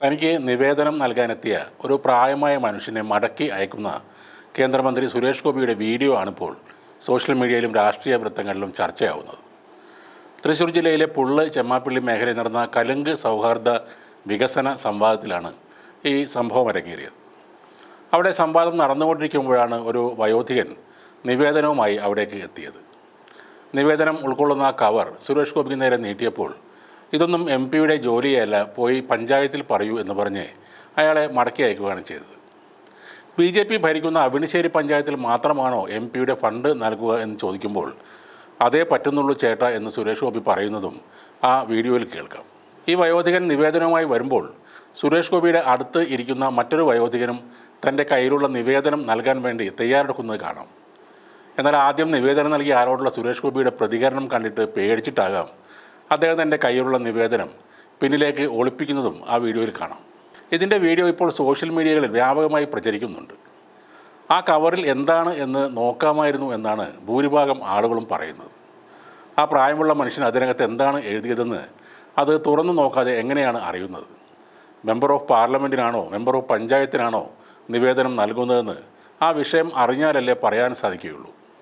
തനിക്ക് നിവേദനം നൽകാനെത്തിയ ഒരു പ്രായമായ മനുഷ്യനെ മടക്കി അയക്കുന്ന കേന്ദ്രമന്ത്രി സുരേഷ് ഗോപിയുടെ വീഡിയോ ആണിപ്പോൾ സോഷ്യൽ മീഡിയയിലും രാഷ്ട്രീയ വൃത്തങ്ങളിലും ചർച്ചയാവുന്നത്. തൃശ്ശൂർ ജില്ലയിലെ പുള്ള് ചെമ്മാപ്പള്ളി മേഖലയിൽ നടന്ന കലുങ്ക് സൗഹാർദ്ദ വികസന സംവാദത്തിലാണ് ഈ സംഭവം അരങ്ങേറിയത്. അവിടെ സംവാദം നടന്നുകൊണ്ടിരിക്കുമ്പോഴാണ് ഒരു വയോധികൻ നിവേദനവുമായി അവിടേക്ക് എത്തിയത്. നിവേദനം ഉൾക്കൊള്ളുന്ന കവർ സുരേഷ് ഗോപിക്ക് നേരെ നീട്ടിയപ്പോൾ ഇതൊന്നും എം പിയുടെ ജോലിയല്ല പോയി പഞ്ചായത്തിൽ പറയൂ എന്ന് പറഞ്ഞ് അയാളെ മടക്കി അയക്കുകയാണ് ചെയ്തത്. ബി ജെ പി ഭരിക്കുന്ന അവിണിശ്ശേരി പഞ്ചായത്തിൽ മാത്രമാണോ എം പിയുടെ ഫണ്ട് നൽകുക എന്ന് ചോദിക്കുമ്പോൾ അതേ പറ്റുന്നുള്ളൂ ചേട്ട എന്ന് സുരേഷ് ഗോപി പറയുന്നതും ആ വീഡിയോയിൽ കേൾക്കാം. ഈ വയോധികൻ നിവേദനവുമായി വരുമ്പോൾ സുരേഷ് ഗോപിയുടെ അടുത്ത് ഇരിക്കുന്ന മറ്റൊരു വയോധികനും തന്റെ കയ്യിലുള്ള നിവേദനം നൽകാൻ വേണ്ടി തയ്യാറെടുക്കുന്നത് കാണാം. എന്നാൽ ആദ്യം നിവേദനം നൽകിയ ആരോടുള്ള സുരേഷ് ഗോപിയുടെ പ്രതികരണം കണ്ടിട്ട് പേടിച്ചിട്ടാകാം അദ്ദേഹം തന്റെ കയ്യിലുള്ള നിവേദനം പിന്നിലേക്ക് ഒളിപ്പിക്കുന്നതും ആ വീഡിയോയിൽ കാണാം. ഇതിന്റെ വീഡിയോ ഇപ്പോൾ സോഷ്യൽ മീഡിയകളിൽ വ്യാപകമായി പ്രചരിക്കുന്നുണ്ട്. ആ കവറിൽ എന്താണ് എന്ന് നോക്കാമായിരുന്നു എന്നാണ് ഭൂരിഭാഗം ആളുകളും പറയുന്നത്. ആ പ്രായമുള്ള മനുഷ്യൻ അതിനകത്ത് എന്താണ് എഴുതിയതെന്ന് അത് തുറന്നു നോക്കാതെ എങ്ങനെയാണ് അറിയുന്നത്? മെമ്പർ ഓഫ് പാർലമെന്റിനാണോ മെമ്പർ ഓഫ് പഞ്ചായത്തിനാണോ നിവേദനം നൽകുന്നതെന്ന് ആ വിഷയം അറിഞ്ഞാലല്ലേ പറയാൻ സാധിക്കുകയുള്ളൂ.